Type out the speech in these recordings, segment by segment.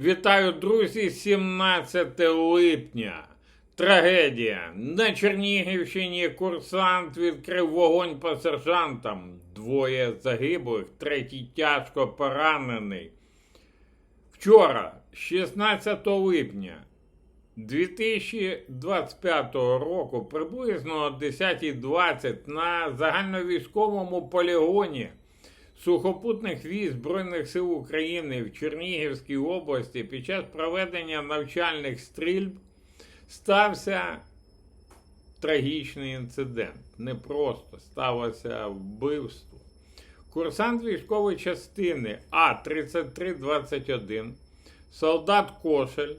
Вітаю, друзі! 17 липня. Трагедія. На Чернігівщині курсант відкрив вогонь по сержантам. Двоє загиблих, третій тяжко поранений. Вчора, 16 липня 2025 року, приблизно о 10.20 на загальновійськовому полігоні сухопутних військ Збройних сил України в Чернігівській області під час проведення навчальних стрільб стався трагічний інцидент. Не просто сталося вбивство. Курсант військової частини А-3321, солдат Кошель,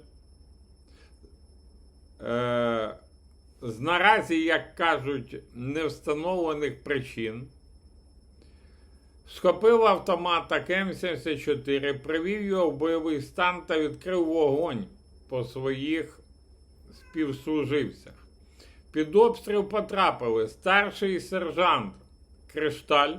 е, з наразі, як кажуть, невстановлених причин, схопив автомат АК-74, привів його в бойовий стан та відкрив вогонь по своїх співслуживцях. Під обстріл потрапили старший сержант Кришталь,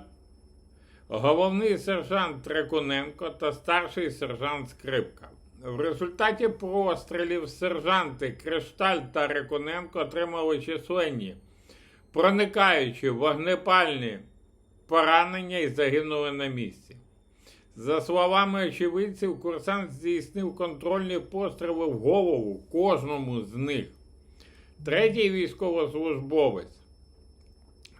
головний сержант Трекуненко та старший сержант Скрипка. В результаті пострілів сержанти Кришталь та Рекуненко отримали численні, проникаючи вогнепальні поранення і загинули на місці. За словами очевидців, курсант здійснив контрольні постріли в голову кожному з них. Третій військовослужбовець,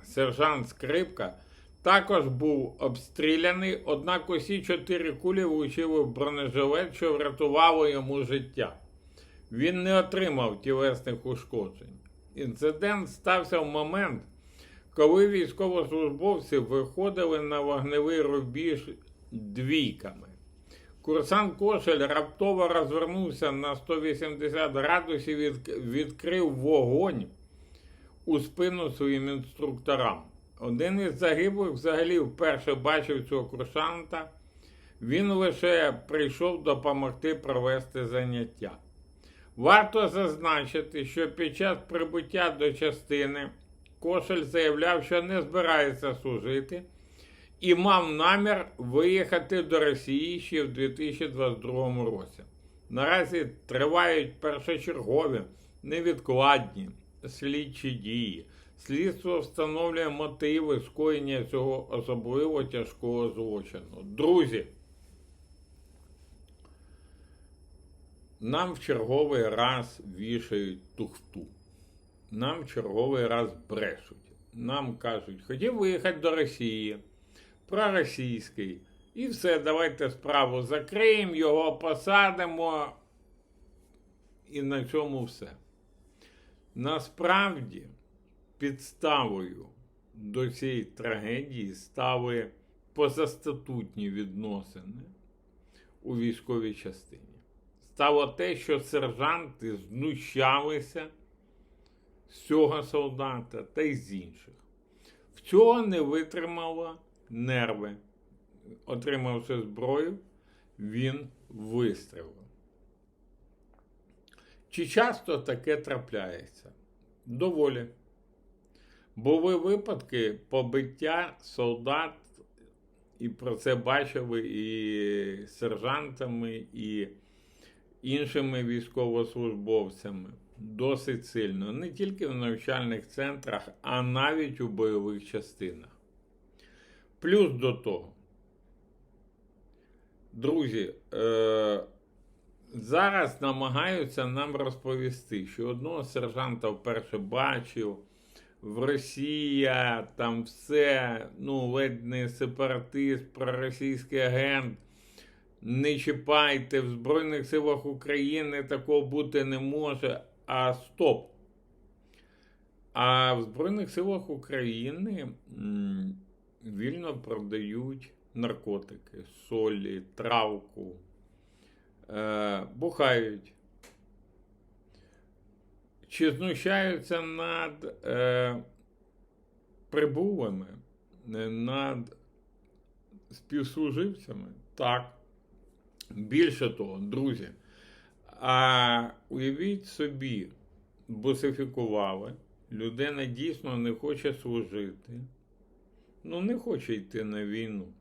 сержант Скрипка, також був обстріляний, однак усі чотири кулі влучили в бронежилет, що врятувало йому життя. Він не отримав тілесних ушкоджень. Інцидент стався в момент, коли військовослужбовці виходили на вогневий рубіж двійками. Курсант Кошель раптово розвернувся на 180 градусів і відкрив вогонь у спину своїм інструкторам. Один із загиблих взагалі вперше бачив цього курсанта. Він лише прийшов допомогти провести заняття. Варто зазначити, що під час прибуття до частини Кошель заявляв, що не збирається служити і мав намір виїхати до Росії ще в 2022 році. Наразі тривають першочергові, невідкладні слідчі дії. Слідство встановлює мотиви скоєння цього особливо тяжкого злочину. Друзі, нам в черговий раз вішають тухту. Нам черговий раз брешуть. Нам кажуть, хотів виїхати до Росії, проросійський. І все, давайте справу закриємо, його посадимо. І на цьому все. Насправді, підставою до цієї трагедії стали позастатутні відносини у військовій частині. Стало те, що сержанти знущалися з цього солдата та й з інших. В цього не витримало нерви. Отримавши зброю, він вистрілив. Чи часто таке трапляється? Доволі. Були випадки побиття солдат, і про це бачили і сержантами, і іншими військовослужбовцями досить сильно, не тільки в навчальних центрах, а навіть у бойових частинах. Плюс до того, друзі, е- зараз намагаються нам розповісти, що одного сержанта вперше бачив. В Росія там все, ну, ледь не сепаратист, проросійський агент. Не чіпайте, в Збройних силах України такого бути не може. А стоп. А в Збройних силах України вільно продають наркотики, солі, травку, е, бухають. Чи знущаються над е, прибулими, е, над співслуживцями? Так. Більше того, друзі, а уявіть собі, босифікували, людина дійсно не хоче служити, ну не хоче йти на війну.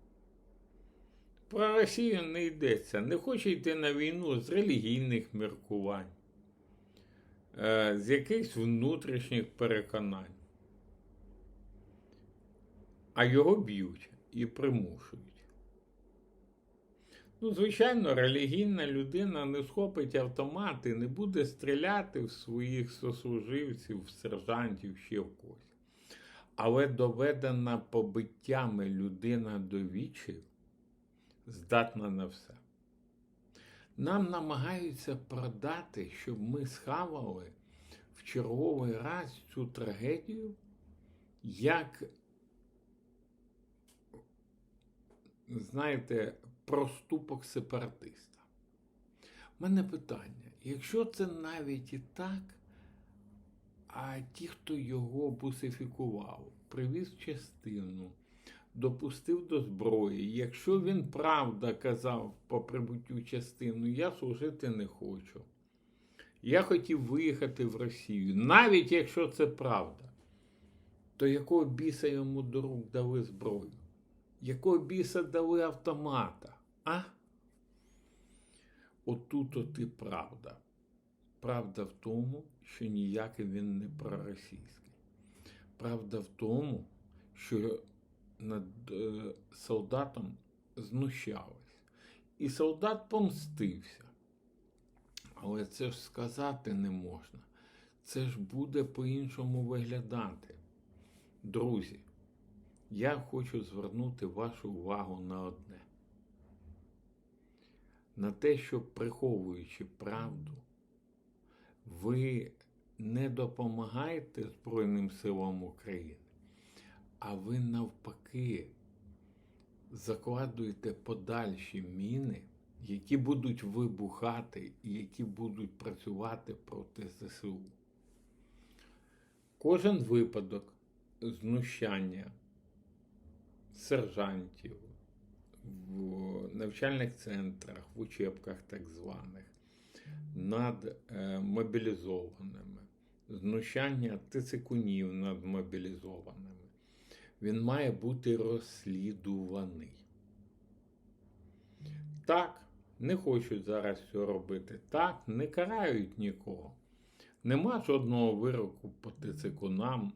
Про Росію не йдеться. Не хоче йти на війну з релігійних міркувань, е, з якихось внутрішніх переконань. А його б'ють і примушують. Ну, звичайно, релігійна людина не схопить автомат і не буде стріляти в своїх сослуживців, в сержантів, ще в когось. Але доведена побиттями людина до вічі здатна на все. Нам намагаються продати, щоб ми схавали в черговий раз цю трагедію як, знаєте, проступок сепаратиста. У мене питання: якщо це навіть і так, а ті, хто його бусифікував, привіз частину, допустив до зброї, якщо він правда казав по прибуттю частину, я служити не хочу. Я хотів виїхати в Росію, навіть якщо це правда, то якого біса йому до рук дали зброю? Якого біса дали автомата? А? Отут от правда. Правда в тому, що ніякий він не проросійський. Правда в тому, що над е, солдатом знущались. І солдат помстився. Але це ж сказати не можна. Це ж буде по-іншому виглядати. Друзі, я хочу звернути вашу увагу на одне. На те, що приховуючи правду, ви не допомагаєте Збройним силам України, а ви навпаки закладуєте подальші міни, які будуть вибухати і які будуть працювати проти ЗСУ. Кожен випадок знущання сержантів в навчальних центрах, в учебках так званих, над е, мобілізованими, знущання тицикунів над мобілізованими. Він має бути розслідуваний. Так, не хочуть зараз цього робити. Так, не карають нікого. Нема жодного вироку по тицикунам,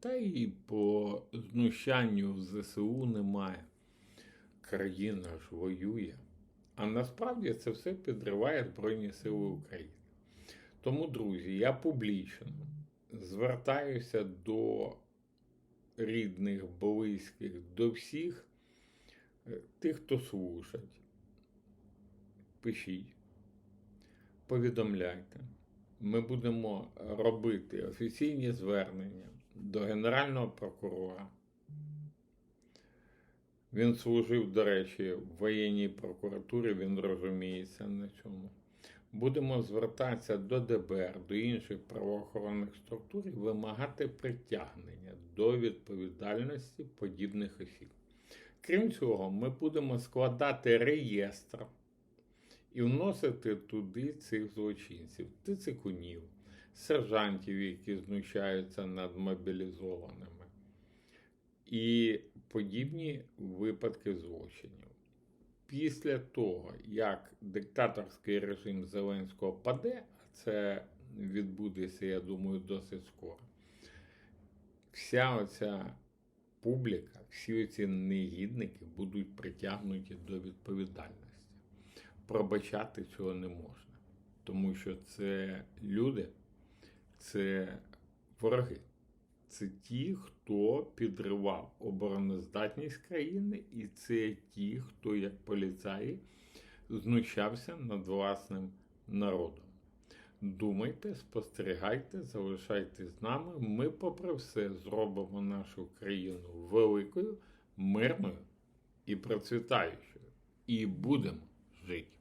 та і по знущанню в ЗСУ немає. Країна ж воює. А насправді це все підриває Збройні Сили України. Тому, друзі, я публічно звертаюся до рідних, близьких, до всіх е, тих, хто слушать. Пишіть, повідомляйте. Ми будемо робити офіційні звернення до Генерального прокурора. Він служив, до речі, в воєнній прокуратурі, він розуміється на цьому. Будемо звертатися до ДБР, до інших правоохоронних структур і вимагати притягнення до відповідальності подібних осіб. Крім цього, ми будемо складати реєстр і вносити туди цих злочинців, тицикунів, сержантів, які знущаються над мобілізованими. І подібні випадки злочинів. Після того, як диктаторський режим Зеленського паде, а це відбудеться, я думаю, досить скоро, вся оця публіка, всі ці негідники будуть притягнуті до відповідальності. Пробачати цього не можна, тому що це люди, це вороги це ті, хто підривав обороноздатність країни, і це ті, хто, як поліцаї, знущався над власним народом. Думайте, спостерігайте, залишайтесь з нами. Ми, попри все, зробимо нашу країну великою, мирною і процвітаючою. І будемо жити.